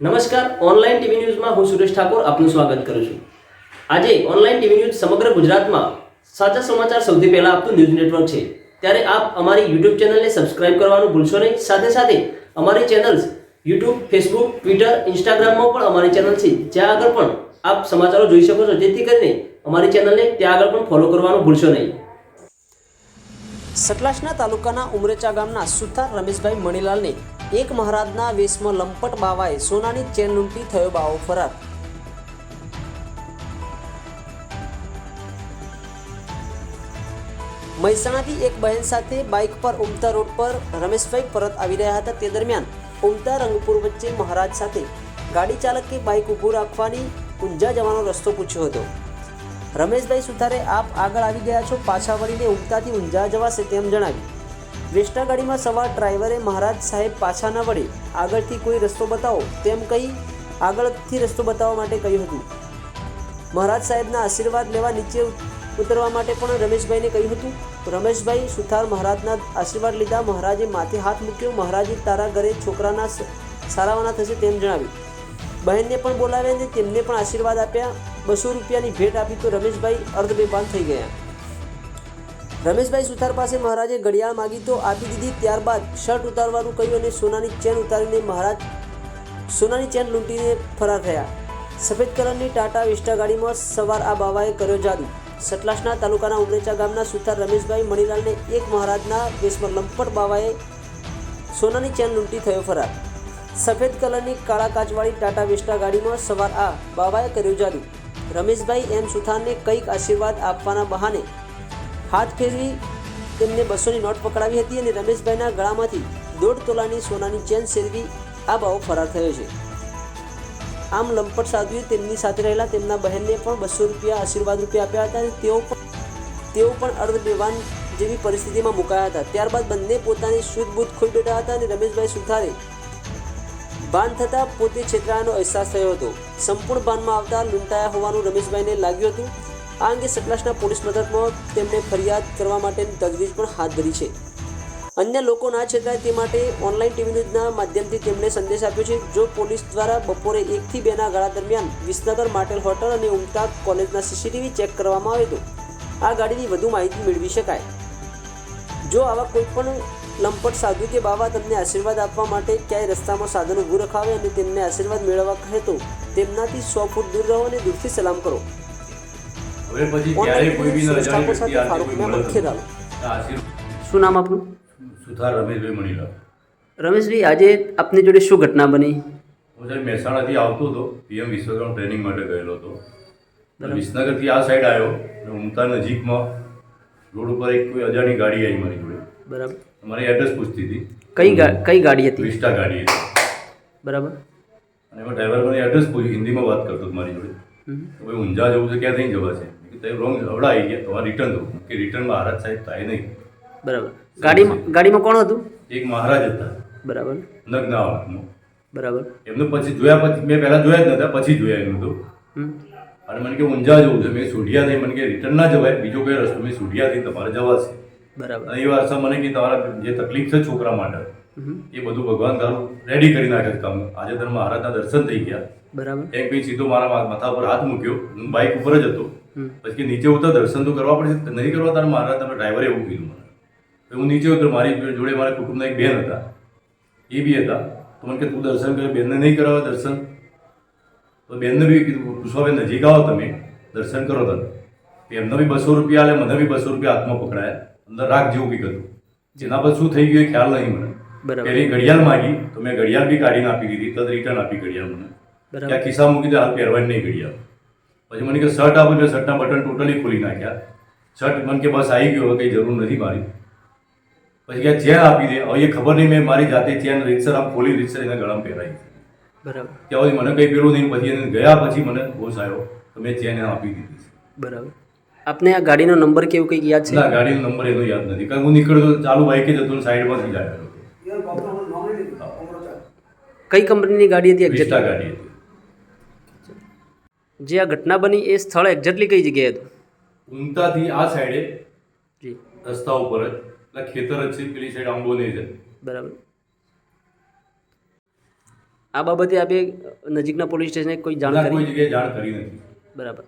નમસ્કાર online TV ન્યૂઝમાં હું સુરેશ ઠાકોર આપનું સ્વાગત કરું છું. આજે ઓનલાઈન ટીવી ન્યૂઝ સમગ્ર ગુજરાતમાં સાચા સમાચાર સૌથી પહેલા આપતું ન્યૂઝ નેટવર્ક છે. ત્યારે આપ અમારી યુટ્યુબ ચેનલને સબસ્ક્રાઇબ કરવાનું ભૂલશો નહીં. સાથે સાથે અમારી ચેનલ્સ યુટ્યુબ ફેસબુક ટ્વિટર ઇન્સ્ટાગ્રામમાં પણ અમારી ચેનલ છે. જ્યાં આગળ પણ આપ સમાચારો જોઈ શકો છો. જેથી કરીને અમારી ચેનલને ત્યાં આગળ પણ ફોલો કરવાનું ભૂલશો નહીં. સતલાસના તાલુકાના ઉમરેચા ગામના સુથાર રમેશભાઈ મણીલાલને એક મહારાજના વેશમાં લંપટ બાવાએ સોનાની ચેન લૂંટી થયો બાવો ફરાર. મહેસાણાથી એક બહેન સાથે બાઇક પર ઉમતા રોડ પર રમેશભાઈ પરત આવી રહ્યા હતા તે દરમિયાન ઉમતા રંગપુર વચ્ચે મહારાજ સાથે ગાડી ચાલકે બાઇક ઊભું રાખવાની ઊંઝા જવાનો રસ્તો પૂછ્યો હતો. રમેશભાઈ સુથારે, આપ આગળ આવી ગયા છો, પાછા વળીને ઉમતાથી ઊંઝા જવાશે તેમ જણાવ્યું. વેસ્ટા ગાડીમાં સવાર ડ્રાઈવરે મહારાજ સાહેબ પાછા ન વળે આગળથી કોઈ રસ્તો બતાવો તેમ કહી આગળથી રસ્તો બતાવવા માટે કહ્યું હતું. મહારાજ સાહેબના આશીર્વાદ લેવા નીચે ઉતરવા માટે પણ રમેશભાઈને કહ્યું હતું. રમેશભાઈ સુથાર મહારાજના આશીર્વાદ લીધા મહારાજે માથે હાથ મૂક્યો. મહારાજે તારા ઘરે છોકરાના સારાવાના થશે તેમ જણાવ્યું. બહેનને પણ બોલાવ્યા અને તેમને પણ આશીર્વાદ આપ્યા. બસો રૂપિયાની ભેટ આપી તો રમેશભાઈ અર્ધબેભાન થઈ ગયા. રમેશભાઈ સુથાર પાસે મહારાજે ઘડિયાળ માગી તો આપી દીધી. ત્યારબાદ શર્ટ ઉતારવાનું કહ્યું અને સોનાની ચેન ઉતારીને મહારાજ સોનાની ચેન લૂંટીને ફરાર થયા. સફેદ કલરની ટાટા વિસ્ટા ગાડીમાં સવાર આ બાવાએ કર્યો જાદુ. સતલાસના તાલુકાના ઉમરેચા ગામના સુથાર રમેશભાઈ મણીલાલને એક મહારાજના વેશમાં લંપટ બાવાએ સોનાની ચેન લૂંટી થયો ફરાર. સફેદ કલરની કાળા કાચવાળી ટાટા વિસ્ટા ગાડીમાં સવાર આ બાવાએ કર્યો જાદુ. રમેશભાઈ એમ સુથારને કંઈક આશીર્વાદ આપવાના બહાને હાથ ફેરવી તેમને બસોની નોટ પકડાવી હતી અને રમેશભાઈના ગળામાંથી દોઢ તોલાની સોનાની ચેન સેરવી આ બાવો ફરાર થયો છે. આમ લંપટ સાધુએ તેમની સાથે રહેલા તેમના બહેનને પણ બસો રૂપિયા આશીર્વાદ રૂપિયા આપ્યા હતા અને તેઓ પણ તેઓ પણ અર્ધ બેવાન જેવી પરિસ્થિતિમાં મુકાયા હતા. ત્યારબાદ બંને પોતાની શુદ્ધ બુદ્ધ ખોઈ બેઠા હતા અને રમેશભાઈ સુથારે ભાન થતાં પોતે છેતરાયાનો અહેસાસ થયો હતો. સંપૂર્ણ ભાનમાં આવતા લૂંટાયા હોવાનું રમેશભાઈને લાગ્યું હતું. આ અંગે સતલાસના પોલીસ મથકમાં તેમણે ફરિયાદ કરવા માટેની તજવીજ પણ હાથ ધરી છે. અન્ય લોકો ના છેતરાય તે માટે ઓનલાઈન ટીવી ન્યૂઝના માધ્યમથી તેમણે સંદેશ આપ્યો છે, જો પોલીસ દ્વારા બપોરે એકથી બેના ગાળા દરમિયાન વિસનગર માટેલ હોટલ અને ઉમતા કોલેજના સીસીટીવી ચેક કરવામાં આવે તો આ ગાડીની વધુ માહિતી મેળવી શકાય. જો આવા કોઈ પણ લંપટ સાધુ કે બાવા તમને આશીર્વાદ આપવા માટે ક્યાંય રસ્તામાં સાધન ઊભું રખાવે અને તેમને આશીર્વાદ મેળવવા કહે તો તેમનાથી સો ફૂટ દૂર રહો અને દૂરથી સલામ કરો. હવે પછી ક્યારેય કોઈ બી અજાણી વ્યક્તિ શું નામ આપનું? સુથાર રમેશભાઈ મણીલાલ. રમેશભાઈ આજે આપની જોડે શું ઘટના બની? હું સાહેબ મહેસાણાથી આવતો હતો પીએમ વિશ્વકર્મા ટ્રેનિંગ માટે ગયેલો હતો. વિસનગરથી આ સાઈડ આવ્યો અને ઉમતા નજીકમાં રોડ ઉપર એક કોઈ અજાણી ગાડી આવી મારી જોડે. બરાબર. મારી એડ્રેસ પૂછતી હતી. કઈ કઈ ગાડી હતી? વિસ્ટા ગાડી હતી. બરાબર. અને એમાં ડ્રાઈવર મને એડ્રેસ પૂછ્યું હિન્દીમાં વાત કરતો મારી જોડે. ભાઈ ઊંઝા જવું છે ક્યાં થઈ જવા છે કીધું, તમે રોંગ હવડા આવી ગયા તમારે રિટર્ન દો કે રિટર્નમાં મહારાજ સાહેબ થાય નહીં. બરાબર. ગાડીમાં ગાડીમાં કોણ હતું? એક મહારાજ હતા. બરાબર. નગ્નાવાળામાં બરાબર. એમને પછી જોયા પછી મેં પહેલાં જોયા જ નહોતા પછી જોયા એમનું તો. અને મને કે ઊંઝા જવું છે. મેં સુઢિયા નહીં મને કે રિટર્ન ના જવાય. બીજો કયો રસ્તો મેં સુઢિયા થઈ તમારે જવાશે બરાબર. એ વાત મને કે તમારા જે તકલીફ છે છોકરા માટે એ બધું ભગવાન તારું રેડી કરી નાખે છે કામ. આજે તને મહારાજના દર્શન થઈ ગયા. બરાબર. એક કંઈ સીધો મારા માથા પર હાથ મૂક્યો. હું બાઇક ઉપર જ હતો. પછી નીચે ઉતર દર્શન તો કરવા પડશે. નહીં કરવા તારે મારા તમે ડ્રાઈવરે એવું કીધું મને. હું નીચે ઉતર મારી જોડે મારા કુટુંબના એક બેન હતા. એ બી હતા. તો મને કે તું દર્શન કરે બેનને નહીં કરાવે દર્શન? તો બેનને બી કીધું પુષ્પાબેન નજીક આવો તમે. દર્શન કરો તમે એમને બી બસો રૂપિયા આલે મને બી બસો રૂપિયા હાથમાં પકડાયા. અંદર રાખ જેવું કંઈક હતું. જેના પર શું થઈ ગયું એ ખ્યાલ નહીં મને. પેલી ઘડિયાળ માગી તો મેં ઘડિયાળ બી કાઢીને આપી દીધી. તદ રિટર્ન આપી ઘડિયાળ મને. ત્યાં ખિસ્સામાં મૂકી દે હાલ પહેરવાની નહીં ઘડિયાળ. પછી મને કે શર્ટ આપો. મેં શર્ટના બટન ટોટલી ખોલી નાખ્યા. શર્ટ મને કે બસ આવી ગયો હવે કંઈ જરૂર નથી મારી. પછી કે ચેન આપી દે. હવે એ ખબર નહીં મેં મારી જાતે ચેન રીતસર આમ ખોલી રીતસર એના ગળામાં પહેરાવી બરાબર. ત્યાં સુધી મને કંઈ પેલું નહીં પછી એને ગયા પછી મને હોશ આવ્યો તો મેં ચેન આપી દીધી બરાબર. આપને આ ગાડીનો નંબર કેવું કંઈક યાદ છે? ના ગાડીનો નંબર એનો યાદ નથી. કારણ હું નીકળ્યો ચાલુ બાઈકે જતો ને સાઈડમાંથી જ આવ્યો કઈ કંપનીની ગાડી હતી? એક્ઝેક્ટ ગાડી હતી. જે આ ઘટના બની એ સ્થળ એક્ઝેક્ટલી કઈ જગ્યાએ હતું? ઉમતાથી આ સાઈડે જી. રસ્તા ઉપર જ. એટલે ખેતર જ છે પેલી સાઈડ આંબોને છે. બરાબર. આ બાબતે આપે નજીકના પોલીસ સ્ટેશને કોઈ જાણ કોઈ જગ્યાએ જાણ કરી નથી. બરાબર.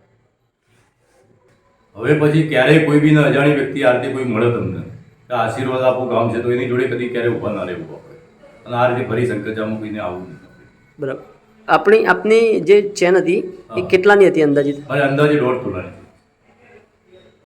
હવે પછી ક્યારેય કોઈ બી અજાણી વ્યક્તિ આ રીતે કોઈ મળે તમને. કે આશીર્વાદ આપો ગામ છે તો એની જોડે કદી ક્યારેય ઊભા ના રહેવું આપણે. અને આ રીતે ફરી સંકચામાં કોઈને આવવું નહીં બરાબર. આપણી આપની જે ચેન હતી એ કેટલાની હતી અંદાજિત? અંદાજે દોઢ તોલાની